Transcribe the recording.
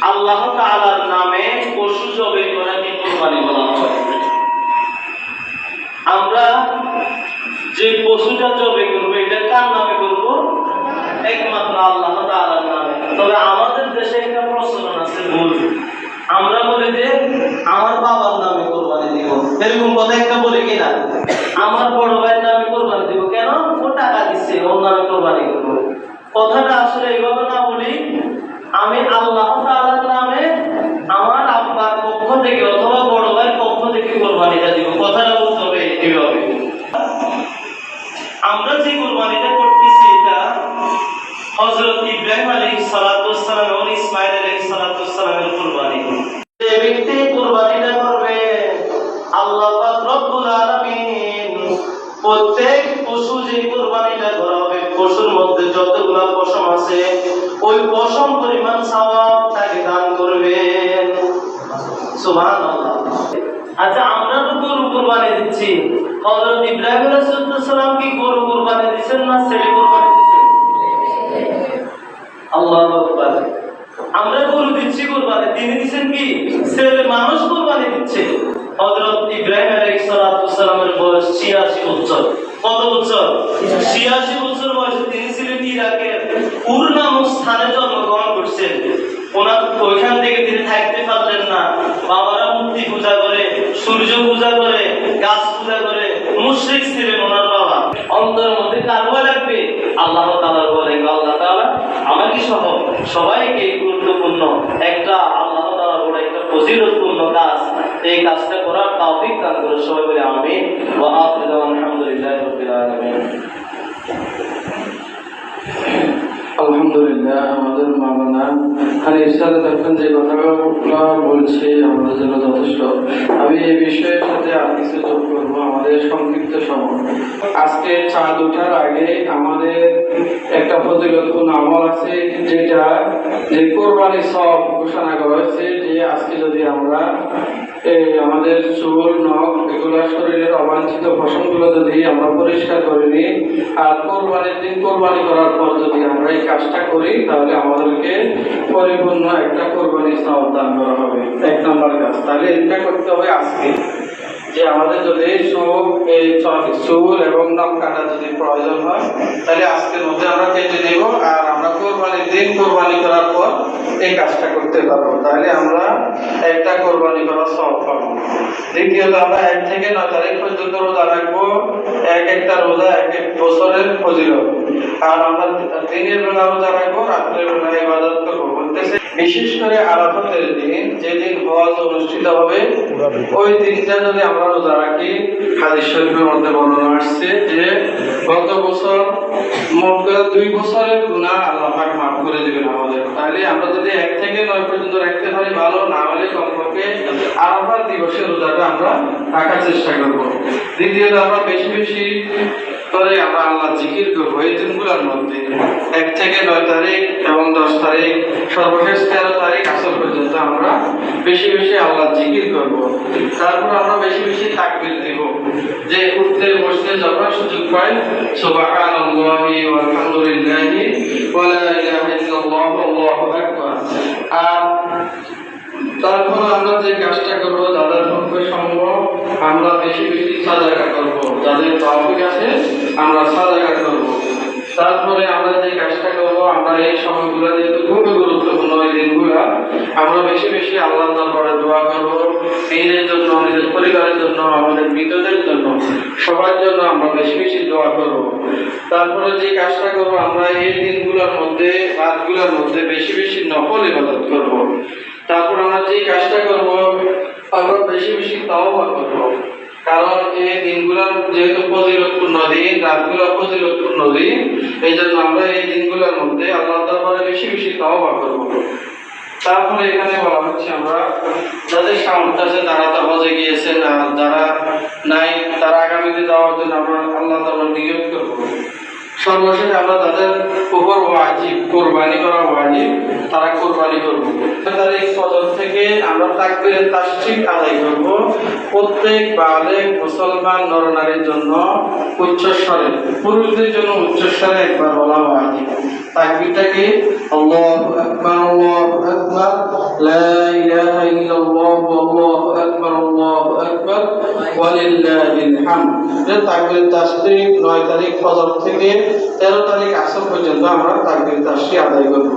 আল্লাহ তাআলার নামে পশু জবাই করাকে কুরবানি বলা হয়। আমরা যে পশুটা জবাই করব, এটা কার নামে করব? একমাত্র আল্লাহ তাআলার নামে। তবে আমাদের দেশে একটা প্রচলন আছে, ভুল। আমরা বলি যে, আমার বাবার নামে কোরবানি দিব। এরকম কথা একটা বলি কিনা? আমার বড় ভাইয়ের নামে কোরবানি দিব। কেন? ও টাকা দিচ্ছে, ওর নামে কোরবানি করব। কথাটা আসলে এইভাবে না বলি, আমি আল্লাহ তাআলার নামে আমার আব্বার পক্ষ থেকে অথবা বড় ভাইয়ের পক্ষ থেকে কোরবানিটা দিব কথাটা বুঝতে হবে এইভাবে আমরা যে কোরবানিটা করতেছি এটা হযরত ইব্রাহিম আলাইহিস সালাতু ওয়াসসালাম এবং ইসমাঈল আলাইহিস সালাতু ওয়াসসালামের কোরবানি। যে ব্যক্তি করবে, আল্লাহ রব্বুল প্রত্যেক পশু যে করা হবে, পশুর মধ্যে যতগুলা পশম আছে, ওই পশম পরিমাণ সওয়াব তাকে দান করবেন সুবহানাল্লাহ। আচ্ছা আমরা তো কুরবানি দিচ্ছি। হযরত ইব্রাহিম আমরা গরু দিচ্ছি কুরবানি। তিনি দিচ্ছেন কি? ছেলে মানুষ কুরবানি দিচ্ছে। হযরত ইব্রাহিম আলাইহিস সালামের বয়স 86 বছর। কত বছর? 86 বছর বয়সে তিনি ছিলেন ইরাকের উর নামক স্থানে জন্মগ্রহণ করছেন। ওনার ওইখান থেকে তিনি থাকতে পারলেন না। বাবারা মূর্তি পূজা করে, সূর্য পূজা করে, গাছ পূজা করে, মুশরিক ছিলেন ওনার। সবাইকে গুরুত্বপূর্ণ। একটা আল্লাহ তাআলা বড় একটা ফজিলতপূর্ণ কাজ। এই কাজটা করার তৌফিক দান করে সবাই বলে আমি আলহামদুলিল্লাহ রাব্বিল আলামিন। আমি এই বিষয়ের সাথে আমাদের আজকে আগে আমাদের একটা আছে, যেটা যে কোরবানি সব ঘোষণা করা হয়েছে, যে আজকে যদি আমরা আমাদের চুল, নখ এগুলো শরীরের অবাঞ্ছিত ফসলগুলো যদি আমরা পরিষ্কার করে নিই, আর কোরবানির দিন কোরবানি করার পর যদি আমরা এই কাজটা করি, তাহলে আমাদেরকে পরিপূর্ণ একটা কোরবানি সব দান করা হবে। এক নম্বর কাজ। তাহলে এটা করতে হবে আজকে যে আমাদের যদি চোখ, চুল এবং নখ কাটা যদি প্রয়োজন হয়, তাহলে আজকের মধ্যে আমরা কেটে নেব আর আমরা কোরবানির দিন কোরবানি করার পর এই কাজটা করতে পারব। তাহলে আমরা একটা কোরবানি করার সব দ্বিতীয়ত, আমরা এক থেকে নয় তারিখ পর্যন্ত রোজা রাখব। এক একটা রোজা, এক এক বছরের ফজিলত। আর আমরা দিনের বেলা রোজা রাখব, রাত্রের বেলা ইবাদত করব বিশেষ করে আরাফাতের দিন, যেদিন হজ অনুষ্ঠিত হবে, ওই দিনটা যদি আমরা রোজা রাখি, হাদিস শরীফের মধ্যে বর্ণনা আসছে যে, গত বছর মোট করে দুই বছরের গুণা আল্লাহ মাফ করে দিবেন আমাদের। তাহলে আমরা যদি এক থেকে নয় পর্যন্ত রাখতে পারি, ভালো কমপক্ষে আরাফাত দিবসের রোজাটা আমরা রাখার চেষ্টা করব। দ্বিতীয়ত, আমরা বেশি বেশি করে আমরা আল্লাহ জিকির করব। এই দিনগুলোর মধ্যে এক থেকে নয় তারিখ এবং দশ তারিখ, সর্বশেষ তেরো তারিখ আসর পর্যন্ত আমরা বেশি বেশি আল্লাহ জিকির করব। তারপর আমরা বেশি বেশি তাকবির দিব। যে উঠতে বসতে যখন সুযোগ পাই ইল্লাল্লাহু, আল্লাহু আর তারপর আমরা যে কাজটা করব, যাদের পক্ষে সম্ভব, আমরা বেশি বেশি সাজাগা করব। যাদের তহবিল আছে, আমরা সাজাগা করব। তারপরে আমরা যে কাজটা করব, আমরা এই সময়গুলো যেহেতু খুবই গুরুত্বপূর্ণ, এই দিনগুলো, আমরা বেশি বেশি আল্লাহ দরবারে দোয়া করব। নিজের জন্য নিজের পরিবারের জন্য, আমাদের মৃতদের জন্য, সবার জন্য আমরা বেশি বেশি দোয়া করব। তারপরে যে কাজটা করব, আমরা এই দিনগুলোর মধ্যে, রাতগুলোর মধ্যে বেশি বেশি নকল ইবাদত করব। বেশি বেশি তাওবা করব কারণ এই দিনগুলোর যেহেতু ফজিলতপূর্ণ দিন, রাতগুলো ফজিলতপূর্ণ দিন এই জন্য আমরা এই দিনগুলোর মধ্যে আল্লাহ দরবারে বেশি বেশি তাওবা করব তারপরে এখানে বলা হচ্ছে আমরা যাদের সামর্থ্য আছে তারা তো হজে গিয়েছেন, আর যারা নাই তারা আগামীতে যাওয়ার জন্য আমরা আল্লাহ তাআলা নিয়োগ করব। সর্বশেষ আমরা তাদের উপর ওয়াজিব, কোরবানি করা ওয়াজিব, তারা কোরবানি করব। আমরা তাকবীরের তাসদিক আদায় করব প্রত্যেক বালেগ মুসলমান নরনারীর জন্য উচ্চস্বরে, পুরুষদের জন্য উচ্চস্বরে একবার বলা ওয়াজিব তাকবীরটা কি? আল্লাহু আকবার আল্লাহু আকবার। ইল্লাল্লাহ, আল্লাহু আকবার আল্লাহু আকবার। ওয়ালিল্লাহিল হামদ এটা তাকবীর তাসবিহ 9 তারিখ ফজর থেকে 13 তারিখ আসর পর্যন্ত আমরা তাকবীর তাসবিহ আদায় করব।